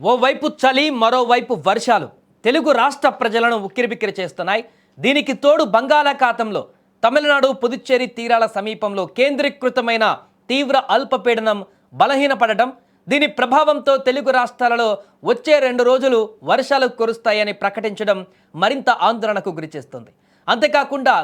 ఓవైపు చలి మరోవైపు వర్షాలు. తెలుగు రాష్ట్ర ప్రజలను ఉక్కిరిబిక్కిరి చేస్తున్నాయి. దీనికి తోడు బంగాళాఖాతంలో తమిళనాడు పుదుచ్చేరి తీరాల సమీపంలో కేంద్రీకృతమైన తీవ్ర అల్పపీడనం బలహీనపడటం దీని ప్రభావంతో తెలుగు రాష్ట్రాలలో వచ్చే రెండు రోజులు వర్షాలు కురుస్తాయని ప్రకటించడం మరింత ఆందోళనకు గురిచేస్తుంది అంతేకాకుండా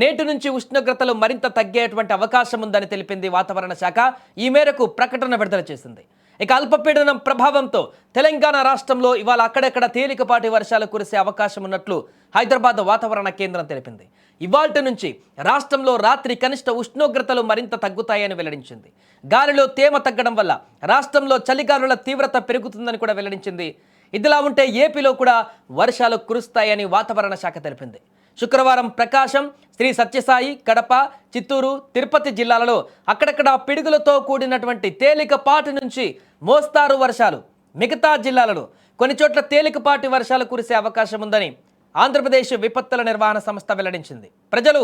నేటి నుంచి ఉష్ణోగ్రతలు మరింత తగ్గేటువంటి అవకాశం ఉందని తెలిపింది వాతావరణ శాఖ. ఈ మేరకు ప్రకటన విడుదల చేసింది. ఇక అల్పపీడనం ప్రభావంతో తెలంగాణ రాష్ట్రంలో ఇవాళ అక్కడక్కడ తేలికపాటి వర్షాలు కురిసే అవకాశం ఉన్నట్లు హైదరాబాద్ వాతావరణ కేంద్రం తెలిపింది. ఇవాల్టి నుంచి రాష్ట్రంలో రాత్రి కనిష్ట ఉష్ణోగ్రతలు మరింత తగ్గుతాయని వెల్లడించింది. గాలిలో తేమ తగ్గడం వల్ల రాష్ట్రంలో చలిగాలుల తీవ్రత పెరుగుతుందని కూడా వెల్లడించింది. ఇదిలా ఉంటే ఏపీలో కూడా వర్షాలు కురుస్తాయని వాతావరణ శాఖ తెలిపింది. శుక్రవారం ప్రకాశం శ్రీ సత్యసాయి కడప చిత్తూరు తిరుపతి జిల్లాలలో అక్కడక్కడ పిడుగులతో కూడినటువంటి తేలికపాటి నుంచి మోస్తారు వర్షాలు. మిగతా జిల్లాలలో కొన్ని చోట్ల తేలికపాటి వర్షాలు కురిసే అవకాశం ఉందని ఆంధ్రప్రదేశ్ విపత్తుల నిర్వహణ సంస్థ వెల్లడించింది. ప్రజలు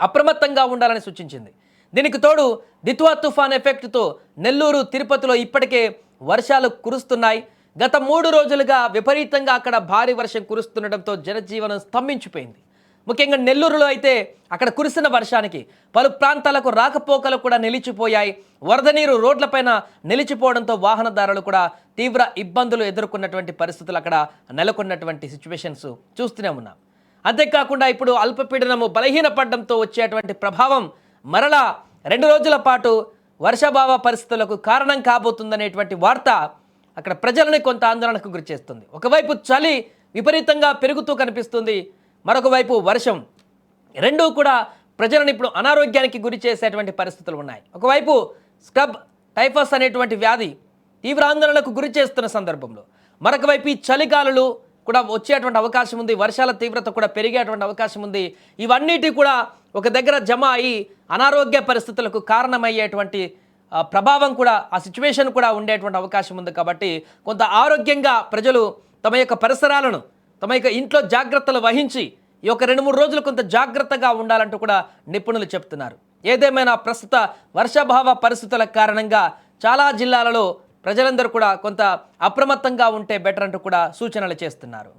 అప్రమత్తంగా ఉండాలని సూచించింది. దీనికి తోడు దిత్వా తుఫాన్ ఎఫెక్ట్తో నెల్లూరు తిరుపతిలో ఇప్పటికే వర్షాలు కురుస్తున్నాయి. గత మూడు రోజులుగా విపరీతంగా అక్కడ భారీ వర్షం కురుస్తుండటంతో జనజీవనం స్తంభించిపోయింది. ముఖ్యంగా నెల్లూరులో అయితే అక్కడ కురిసిన వర్షానికి పలు ప్రాంతాలకు రాకపోకలు కూడా నిలిచిపోయాయి. వరద నీరు రోడ్లపైన నిలిచిపోవడంతో వాహనదారులు కూడా తీవ్ర ఇబ్బందులు ఎదుర్కొన్నటువంటి పరిస్థితులు అక్కడ నెలకొన్నటువంటి సిచ్యువేషన్స్ చూస్తూనే ఉన్నాం. అంతేకాకుండా ఇప్పుడు అల్పపీడనము బలహీనపడడంతో వచ్చేటువంటి ప్రభావం మరలా రెండు రోజుల పాటు వర్షాభావ పరిస్థితులకు కారణం కాబోతుందనేటువంటి వార్త అక్కడ ప్రజలని కొంత ఆందోళనకు గురి చేస్తుంది ఒకవైపు చలి విపరీతంగా పెరుగుతూ కనిపిస్తుంది. మరొక వైపు వర్షం. రెండూ కూడా ప్రజలను ఇప్పుడు అనారోగ్యానికి గురి చేసేటువంటి పరిస్థితులు ఉన్నాయి. ఒకవైపు స్క్రబ్ టైఫస్ అనేటువంటి వ్యాధి తీవ్ర ఆందోళనకు గురి చేస్తున్న సందర్భంలో. మరొక వైపు ఈ చలిగాలులు కూడా వచ్చేటువంటి అవకాశం ఉంది. వర్షాల తీవ్రత కూడా పెరిగేటువంటి అవకాశం ఉంది. ఇవన్నిటి కూడా ఒక దగ్గర జమ అయి అనారోగ్య పరిస్థితులకు కారణమయ్యేటువంటి ప్రభావం కూడా ఆ సిచ్యువేషన్ కూడా ఉండేటువంటి అవకాశం ఉంది కాబట్టి కొంత ఆరోగ్యంగా ప్రజలు తమ యొక్క పరిసరాలను తమ యొక్క ఇంట్లో జాగ్రత్తలు వహించి ఈ యొక్క రెండు మూడు రోజులు కొంత జాగ్రత్తగా ఉండాలంటూ కూడా నిపుణులు చెప్తున్నారు. ఏదేమైనా ప్రస్తుత వర్షాభావ పరిస్థితుల కారణంగా చాలా జిల్లాలలో ప్రజలందరూ కూడా కొంత అప్రమత్తంగా ఉంటే బెటర్ అంటూ కూడా సూచనలు చేస్తున్నారు.